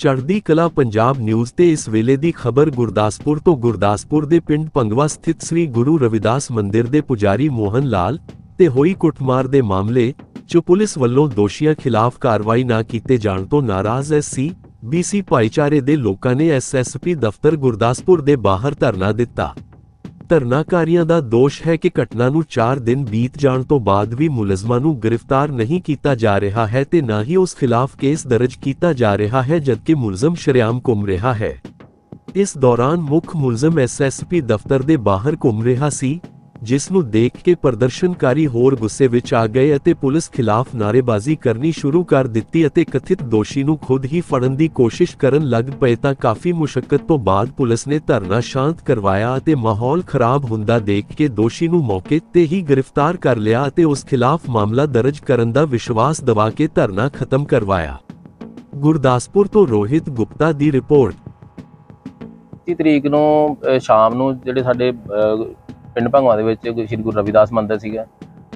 ਚੜ੍ਹਦੀ ਕਲਾ ਪੰਜਾਬ ਨਿਊਜ਼ ਤੇ ਇਸ ਵੇਲੇ ਦੀ ਖਬਰ ਗੁਰਦਾਸਪੁਰ ਤੋਂ ਗੁਰਦਾਸਪੁਰ ਦੇ ਪਿੰਡ ਪੰਗਵਾ ਸਥਿਤ ਸ੍ਰੀ ਗੁਰੂ ਰਵਿਦਾਸ ਮੰਦਿਰ ਦੇ ਪੁਜਾਰੀ ਮੋਹਨ ਲਾਲ ਤੇ ਹੋਈ ਕੁੱਟਮਾਰ ਦੇ ਮਾਮਲੇ 'ਚ ਪੁਲਿਸ ਵੱਲੋਂ ਦੋਸ਼ੀਆਂ ਖਿਲਾਫ ਕਾਰਵਾਈ ਨਾ ਕੀਤੇ ਜਾਣ ਤੋਂ ਨਾਰਾਜ਼ ਐਸਸੀ, ਬੀਸੀ ਭਾਈਚਾਰੇ ਦੇ ਲੋਕਾਂ ਨੇ ਐਸਐਸਪੀ ਦਫ਼ਤਰ ਗੁਰਦਾਸਪੁਰ ਦੇ ਬਾਹਰ ਧਰਨਾ ਦਿੱਤਾ। ਧਰਨਾਕਾਰੀਆਂ ਦਾ ਦੋਸ਼ ਹੈ ਕਿ ਘਟਨਾ ਨੂੰ 4 ਦਿਨ ਬੀਤ ਜਾਣ ਤੋਂ ਬਾਅਦ ਵੀ ਮੁਲਜ਼ਮਾਂ ਨੂੰ ਗ੍ਰਿਫਤਾਰ ਨਹੀਂ ਕੀਤਾ ਜਾ ਰਿਹਾ ਹੈ ਤੇ ਨਾ ਹੀ ਉਸ ਖਿਲਾਫ ਕੇਸ ਦਰਜ ਕੀਤਾ ਜਾ ਰਿਹਾ ਹੈ ਜਦਕਿ ਮੁਲਜ਼ਮ ਸ਼ਰੇਆਮ ਘੁੰਮ ਰਿਹਾ ਹੈ। ਇਸ ਦੌਰਾਨ ਮੁੱਖ ਮੁਲਜ਼ਮ ਐਸਐਸਪੀ ਦਫ਼ਤਰ ਦੇ ਬਾਹਰ ਘੁੰਮ ਰਿਹਾ ਸੀ। ਜਿਸ ਨੂੰ ਦੇਖ ਕੇ ਪ੍ਰਦਰਸ਼ਨਕਾਰੀ ਹੋਰ ਗੁੱਸੇ ਵਿੱਚ ਆ ਗਏ ਅਤੇ ਪੁਲਿਸ ਖਿਲਾਫ ਨਾਅਰੇਬਾਜ਼ੀ ਕਰਨੀ ਸ਼ੁਰੂ ਕਰ ਦਿੱਤੀ ਅਤੇ ਕਥਿਤ ਦੋਸ਼ੀ ਨੂੰ ਖੁਦ ਹੀ ਫੜਨ ਦੀ ਕੋਸ਼ਿਸ਼ ਕਰਨ ਲੱਗ ਪਏ ਤਾਂ ਕਾਫੀ ਮੁਸ਼ਕਲ ਤੋਂ ਬਾਅਦ ਪੁਲਿਸ ਨੇ ਧਰਨਾ ਸ਼ਾਂਤ ਕਰਵਾਇਆ ਅਤੇ ਮਾਹੌਲ ਖਰਾਬ ਹੁੰਦਾ ਦੇਖ ਕੇ ਦੋਸ਼ੀ ਨੂੰ ਮੌਕੇ ਤੇ ਹੀ ਗ੍ਰਿਫਤਾਰ ਕਰ ਲਿਆ ਅਤੇ ਉਸ ਖਿਲਾਫ ਮਾਮਲਾ ਦਰਜ ਕਰਨ ਦਾ ਵਿਸ਼ਵਾਸ ਦਿਵਾ ਕੇ ਧਰਨਾ ਖਤਮ ਕਰਵਾਇਆ। ਗੁਰਦਾਸਪੁਰ ਤੋਂ ਰੋਹਿਤ ਗੁਪਤਾ ਦੀ ਰਿਪੋਰਟ। 30 ਤਰੀਕ ਨੂੰ ਸ਼ਾਮ ਨੂੰ ਜਿਹੜੇ ਸਾਡੇ ਪਿੰਡ ਭੰਗਵਾ ਦੇ ਵਿੱਚ ਸ਼੍ਰੀ ਗੁਰੂ ਰਵਿਦਾਸ ਮੰਦਿਰ ਸੀਗਾ।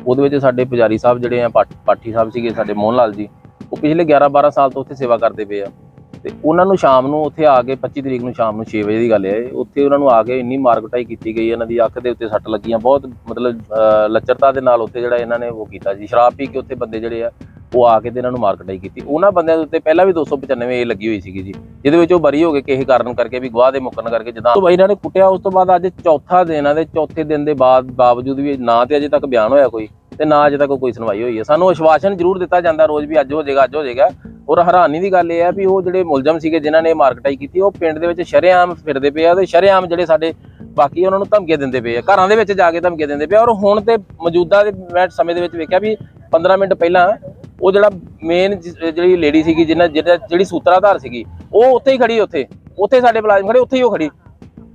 ਉਹਦੇ ਵਿੱਚ ਸਾਡੇ ਪੁਜਾਰੀ ਸਾਹਿਬ ਜਿਹੜੇ ਆ ਪਾਠੀ ਸਾਹਿਬ ਸੀਗੇ, ਸਾਡੇ ਮੋਹਨ ਲਾਲ ਜੀ, ਉਹ ਪਿਛਲੇ 11 12 ਸਾਲ ਤੋਂ ਉੱਥੇ ਸੇਵਾ ਕਰਦੇ ਪਏ ਆ। ਤੇ ਉਹਨਾਂ ਨੂੰ ਸ਼ਾਮ ਨੂੰ ਉੱਥੇ ਆ ਕੇ 25 ਤਰੀਕ ਨੂੰ ਸ਼ਾਮ ਨੂੰ 6 ਵਜੇ ਦੀ ਗੱਲ ਹੈ ਉੱਥੇ ਉਹਨਾਂ ਨੂੰ ਆ ਕੇ ਇੰਨੀ ਮਾਰ ਕੁਟਾਈ ਕੀਤੀ ਗਈ, ਇਹਨਾਂ ਦੀ ਅੱਖ ਦੇ ਉੱਤੇ ਸੱਟ ਲੱਗੀਆਂ। ਬਹੁਤ ਮਤਲਬ ਲੱਚਰਤਾ ਦੇ ਨਾਲ ਉੱਥੇ ਜਿਹੜਾ ਇਹਨਾਂ ਨੇ ਉਹ ਕੀਤਾ ਜੀ। ਸ਼ਰਾਬ ਪੀ ਕੇ ਉੱਥੇ ਬੰਦੇ ਜਿਹੜੇ ਆ ਉਹ ਆ ਕੇ ਤੇ ਇਹਨਾਂ ਨੂੰ ਮਾਰ ਕਟਾਈ ਕੀਤੀ। ਉਹਨਾਂ ਬੰਦਿਆਂ ਦੇ ਉੱਤੇ ਪਹਿਲਾਂ ਵੀ 295 ਏ ਲੱਗੀ ਹੋਈ ਸੀਗੀ ਜੀ। ਜਿਹਦੇ ਵਿੱਚ ਉਹ ਬਰੀ ਹੋ ਗਏ ਕਿਸੇ ਕਾਰਨ ਕਰਕੇ ਵੀ ਗਵਾਹ ਦੇ ਮੁੱਕਣ ਕਰਕੇ ਜਦੋਂ ਤੋਂ ਇਹਨਾਂ ਨੇ ਕੁੱਟਿਆ, ਉਸ ਤੋਂ ਬਾਅਦ ਅੱਜ ਚੌਥਾ ਦਿਨ ਆ ਤੇ ਚੌਥੇ ਦਿਨ ਦੇ ਬਾਅਦ ਬਾਵਜੂਦ ਵੀ ਨਾ ਤੇ ਅਜੇ ਤੱਕ ਬਿਆਨ ਹੋਇਆ ਕੋਈ ਤੇ ਨਾ ਅਜੇ ਤੱਕ ਕੋਈ ਸੁਣਵਾਈ ਹੋਈ ਹੈ। ਸਾਨੂੰ ਆਸ਼ਵਾਸਨ ਜ਼ਰੂਰ ਦਿੱਤਾ ਜਾਂਦਾ ਰੋਜ਼ ਵੀ ਅੱਜ ਹੋ ਜਾਏਗਾ, ਅੱਜ ਹੋ ਜਾਏਗਾ। ਔਰ ਹੈਰਾਨੀ ਦੀ ਗੱਲ ਇਹ ਹੈ ਵੀ ਉਹ ਜਿਹੜੇ ਮੁਲਜ਼ਮ ਸੀਗੇ ਜਿਨ੍ਹਾਂ ਨੇ ਮਾਰਕਟਾਈ ਕੀਤੀ, ਉਹ ਪਿੰਡ ਦੇ ਵਿੱਚ ਸ਼ਰੇਆਮ ਫਿਰਦੇ ਪਏ ਆ ਤੇ ਸ਼ਰੇਆਮ ਜਿਹੜੇ ਸਾਡੇ ਬਾਕੀ ਉਹਨਾਂ ਨੂੰ ਧਮਕੀਆਂ ਦਿੰਦੇ ਪਏ ਆ। ਘਰਾਂ ਦੇ ਵਿੱਚ ਜਾ ਕੇ ਧਮਕੀਆਂ ਦਿੰਦੇ ਪਏ ਔਰ ਹੁਣ ਤੇ ਮੌਜੂਦਾ ਦੇ ਮੈਂ ਸਮੇਂ ਦੇ ਵਿੱਚ ਵੇਖਿਆ ਵੀ 15 ਮਿੰਟ ਪਹਿਲਾਂ ਉਹ ਜਿਹੜਾ ਮੇਨ ਜਿਹੜੀ ਲੇਡੀ ਸੀਗੀ, ਜਿਹਨਾਂ ਜਿਹੜਾ ਜਿਹੜੀ ਸੂਤਰਾਧਾਰ ਸੀਗੀ, ਉਹ ਉੱਥੇ ਹੀ ਖੜੀ ਉੱਥੇ। ਉੱਥੇ ਸਾਡੇ ਮੁਲਾਜ਼ਮ ਖੜੇ, ਉੱਥੇ ਹੀ ਉਹ ਖੜੀ।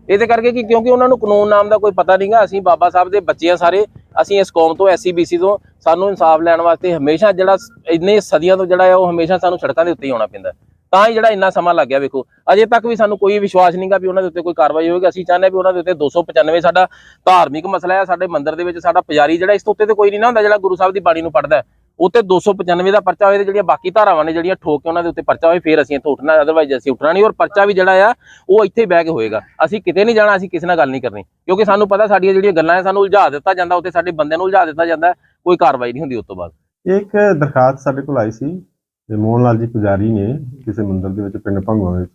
ਇਹਦੇ ਕਰਕੇ ਕਿ ਕਿਉਂਕਿ ਉਹਨਾਂ ਨੂੰ ਕਾਨੂੰਨ ਨਾਮ ਦਾ ਕੋਈ ਪਤਾ ਨਹੀਂਗਾ, ਅਸੀਂ ਬਾਬਾ ਸਾਹਿਬ ਦੇ ਬੱਚੇ ਆ ਸਾਰੇ, ਅਸੀਂ ਇਸ ਕੌਮ ਤੋਂ ਐਸਸੀਬੀਸੀ ਤੋਂ, ਸਾਨੂੰ ਇਨਸਾਫ ਲੈਣ ਵਾਸਤੇ ਹਮੇਸ਼ਾ ਜਿਹੜਾ ਇੰਨੇ ਸਦੀਆਂ ਤੋਂ ਜਿਹੜਾ ਹੈ ਉਹ ਹਮੇਸ਼ਾ ਸਾਨੂੰ ਸੜਕਾਂ ਦੇ ਉੱਤੇ ਹੀ ਆਉਣਾ ਪੈਂਦਾ। ਤਾਂ ਹੀ ਜਿਹੜਾ ਇੰਨਾ ਸਮਾਂ ਲੱਗ ਗਿਆ, ਵੇਖੋ। ਅਜੇ ਤੱਕ ਵੀ ਸਾਨੂੰ ਕੋਈ ਵਿਸ਼ਵਾਸ ਨਹੀਂਗਾ ਵੀ ਉਹਨਾਂ ਦੇ ਉੱਤੇ ਕੋਈ ਕਾਰਵਾਈ ਹੋਵੇਗੀ ਅਸੀਂ ਚਾਹੁੰਦੇ ਹਾਂ ਵੀ ਉਹਨਾਂ ਦੇ ਉੱਤੇ 295 ਸਾਡਾ ਧਾਰਮਿਕ ਮਸਲਾ ਹੈ, ਸਾਡੇ ਮੰਦਿਰ ਦੇ ਵਿੱਚ ਸਾਡਾ ਪੁਜਾਰੀ ਜਿਹੜਾ, ਇਸ ਤੋਂ ਉੱਤੇ ਤੇ ਕੋਈ ਨਹੀਂ ਨਾ ਹੁੰਦਾ ਜਿਹੜਾ ਗੁਰੂ ਸਾਹਿਬ ਦੀ ਬਾਣੀ ਨੂੰ ਪੜ੍ਹਦਾ ਹੈ। ਉੱਤੇ 295 ਦਾ ਪਰਚਾ ਤੇ ਜਿਹੜੀਆਂ ਬਾਕੀ ਧਾਰਾਵਾਂ ਨੇ ਜਿਹੜੀਆਂ ਠੋਕ ਕੇ ਉਹਨਾਂ ਦੇ ਉੱਤੇ ਪਰਚਾ ਹੋਵੇ ਫਿਰ ਅਸੀਂ ਇੱਥੋਂ ਉੱਠਣਾ ਅਦਰਵਾਈਜ਼ ਅਸੀਂ ਉੱਠਣਾ ਨਹੀਂ। ਔਰ ਪਰਚਾ ਵੀ ਜਿਹੜਾ ਆ ਉਹ ਇੱਥੇ ਹੀ ਬਹਿ ਕੇ ਹੋਏਗਾ। ਅਸੀਂ ਕਿਤੇ ਨਹੀਂ ਜਾਣਾ ਅਸੀਂ ਕਿਸੇ ਨਾਲ ਗੱਲ ਨਹੀਂ ਕਰਨੀ। ਕਿਉਂਕਿ ਸਾਨੂੰ ਪਤਾ ਸਾਡੀਆਂ ਜਿਹੜੀਆਂ ਗੱਲਾਂ ਹੈ ਸਾਨੂੰ ਉਲਝਾ ਦਿੱਤਾ ਜਾਂਦਾ ਉੱਤੇ ਸਾਡੇ ਬੰਦਿਆਂ ਨੂੰ ਉਲਝਾ ਦਿੱਤਾ ਜਾਂਦਾ ਕੋਈ ਕਾਰਵਾਈ ਨਹੀਂ ਹੁੰਦੀ ਉਸ ਤੋਂ ਬਾਅਦ। ਇੱਕ ਦਰਖਾਸਤ ਸਾਡੇ ਕੋਲ ਆਈ ਸੀ ਤੇ ਮੋਹਨ ਲਾਲ ਜੀ ਪੁਜਾਰੀ ਨੇ ਕਿਸੇ ਮੰਦਿਰ ਦੇ ਵਿੱਚ ਪਿੰਡ ਭੰਗਵਾ ਵਿੱਚ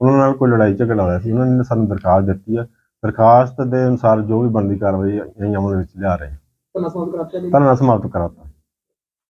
ਉਹਨਾਂ ਨਾਲ ਕੋਈ ਲੜਾਈ ਝਗੜਾ ਹੋਇਆ ਸੀ ਉਹਨਾਂ ਨੇ ਸਾਨੂੰ ਦਰਖਾਸਤ ਦਿੱਤੀ ਹੈ ਦਰਖਾਸਤ ਦੇ ਅਨੁਸਾਰ ਜੋ ਵੀ ਬਣਦੀ ਕਾਰਵਾਈ ਅਸੀਂ ਅਮਲ ਵਿੱਚ ਲਿਆ ਰਹੇ ਹਾਂ। ਧਰਨਾ ਸਮਾਪਤ ਕਰਾਤਾ।